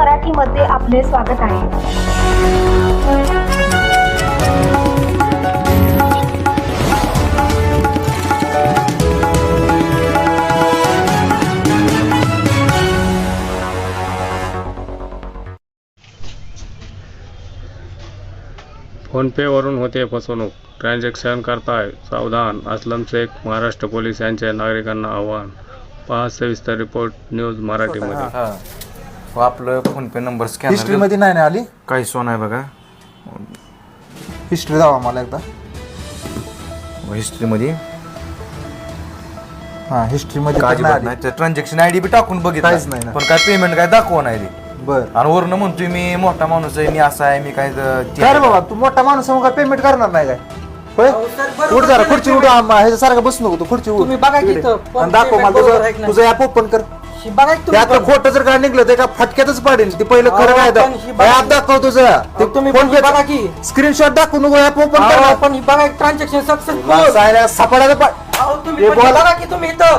मराठीमध्ये आपले स्वागत आहे. फोनपेवरून होते फसवणूक. ट्रान्झॅक्शन करताय सावधान अस्लम शेख महाराष्ट्र पोलीस यांचे नागरिकांना आव्हान. पहा सविस्तर रिपोर्ट न्यूज मराठीमध्ये. हा हो आपलं फोन पे नंबर हिस्ट्री स्कॅनरमध्ये नाही ना आली? काही सोन आहे बघा. हिस्ट्री दावा मला एकदा. हिस्ट्री मध्ये हा हिस्ट्री मध्ये काय तर नाही अजिबात नाही ट्रान्झॅक्शन आयडी बी टाकून बघितलं. काहीच नाही ना. पण काय पेमेंट काय दाखवा नाही. बर. आणि वरनं म्हणतोय मी मोठा माणूस आहे मी असा आहे मी काय ते- काय रे बाबा तू मोठा माणूस आहे, मग काय पेमेंट करणार नाही काय? होय? उठ जरा खुर्ची उठ ह्याच्यासारखं बसू नको तू खुर्ची उठ. तुम्ही बघा की इथं, पण आणि दाखव payment मला बरोबर आहे की तुझं नाही? तुझं ऍप ओपन कर. शी बघा की तुम्ही त्यातलं पण. खोटं जर काय निघलं तर एका फटक्यातच पाडेल ते पहिलं खरं अहो, काय पण ही बघा ऍप की- दाखव अहो, तुम्ही पण ही बघा की स्क्रीनशॉट दाखवू नको ऍप ओपन अहो, पण ही बघा ट्रान्झॅक्शन सक्सेसफुल सापडायला पा- तुम्ही हे पण बोला. बघा की तुम्ही इथं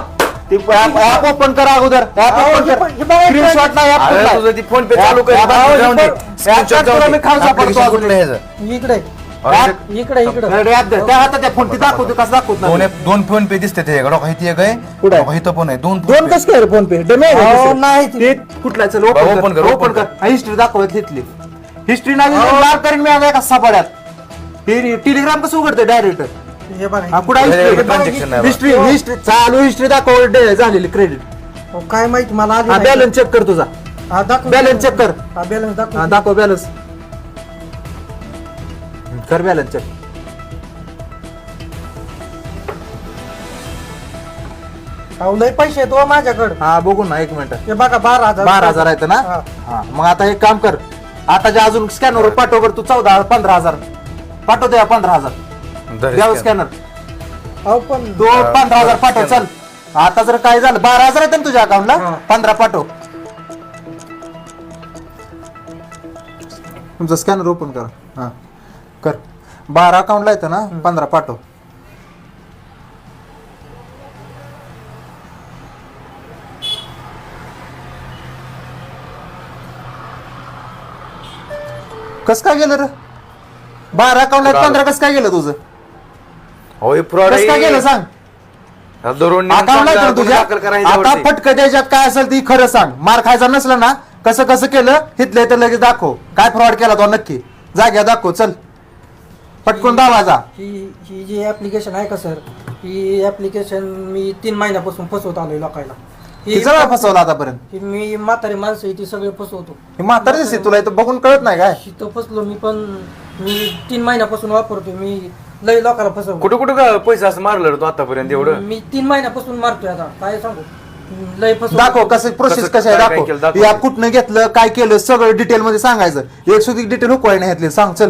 ते ऍप ओपन करा अगोदर ऍप अहो, ओपन हे कर पण- हे बघा, स्क्रीनशॉट नाही ऍप अरे तुझं ती फोन पे चालू कर जाऊन दे. Screenshot जाऊन दे. Application. कुठलं आहे? इकडे इकडे इकडे. अरे ऍप द्या. त्या हातात फोन ती दाखवतो कसं दाखवत दोन नाही दोन फोन पे दिसते ते. डॉक इथे एक आहे कुठं आहे? इथं पण आहे. दोन दोन phone pay. कसं काय फोन पे डमे अहो, नाही ते कुठला चल ओपन कर कर, ओपन कर. हिस्ट्री दाखवत तिथली हिस्ट्री नाही लाल करीन मी आता एका सापड्यात हे टेलिग्राम कसं उघडते डायरेक्ट हे बघा. कुठं हिस्ट्री transaction नाही हिस्ट्री हिस्ट्री चालू हिस्ट्री दाखव डे- झालेली क्रेडिट अहो, काय माहिती मला हा नाही. बॅलन्स चेक कर तुझा. हा, दाखव. Balance check कर. हा बॅलन्स हा दाखव दाखव बॅलन्स कर बॅलन्स चेक अहो लय पैसे आहेत हो माझ्याकडे. हा बघू ना एक मिनिट. हे बघा बारा हजार बारा हजार आहेत ना? हा. हा मग आता एक काम कर. आता जे अजून स्कॅनर पाठव बरं तू चौदा पंधरा हजार. पाठव द्या पंधरा हजार. धर scan. स्कॅनर अहो पण तो पंधरा हजार पाठव चल. आता जर काय झालं बारा हजार आहेत ना तुझ्या अकाउंटला हा. पंधरा पाठव. तुमचं स्कॅनर ओपन कर. हा. कर. बारा अकाउंटला येतं ना? पंधरा पाठव. कस काय गेलं रे? बारा अकाउंट आहेत पंधरा कसं काय गेलं तुझं? हो हे fraud कसं काय आहे. गेलं सांग? हा, दररोज नेऊन अकाउंट चांगला नाही तुझ्या? दाखल करायचं आता यावरती. फटकं द्यायच्यात काय असेल ती खरं सांग. मार खायचा नसला ना कसं कसं केलं हिथले तर लगेच दाखव. काय फ्रॉड केला तो नक्की? जाग्या दाखव चल. पटकून दावाजा ही ही जी ऍप्लिकेशन आहे का सर ही ऍप्लिकेशन मी तीन महिन्यापासून फसवत आलोय लोकांना. ही किती फसवला आतापर्यंत? ही मी म्हातारी माणसं आहे ती सगळे फसवतो. हे म्हातारी दिसते तुला इथं बघून कळत नाही काय? तिथं फसलो मी पण मी तीन महिन्यापासून वापरतो मी लय लोकांना फसवतो कुठं कुठं का पैसा असं मारलं रे तू आतापर्यंत एवढं? मी तीन महिन्यापासून मारतोय आता काय सांगू? लय फसवतो दाखव कसं प्रोसेस कसं- कसं आहे काय- काय केलं दाखव. दाखव. या कुठनं घेतलं काय केलं सगळं डिटेल मध्ये सांगायचं. एक सुधी डिटेल हुकवाय नाही घेतली सांग चल.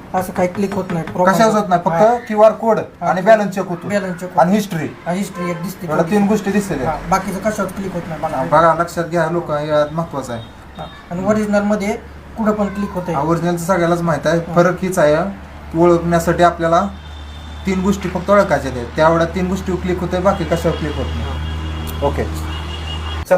असं काही क्लिक होत नाही. कशाच होत नाही फक्त क्यू आर कोड आणि बॅलन्स चेक होतो. बॅलन्स चेक आणि हिस्ट्री हिस्ट्री एक दिसते एवढ्या तीन गोष्टी दिसतील हा, बाकीचं कशावर क्लिक होत नाही बघा बघा लक्षात घ्या लोक महत्वाचं आहे. आणि ओरिजिनलमध्ये कुठं पण क्लिक होत आहे ओरिजिनलचं सगळ्यालाच माहीत आहे. फरक हीच आहे ओळखण्यासाठी आपल्याला तीन गोष्टी फक्त ओळखायच्या आहेत. त्यावेळेला तीन गोष्टी क्लिक होते बाकी कशावर क्लिक होत नाही. ओके चल.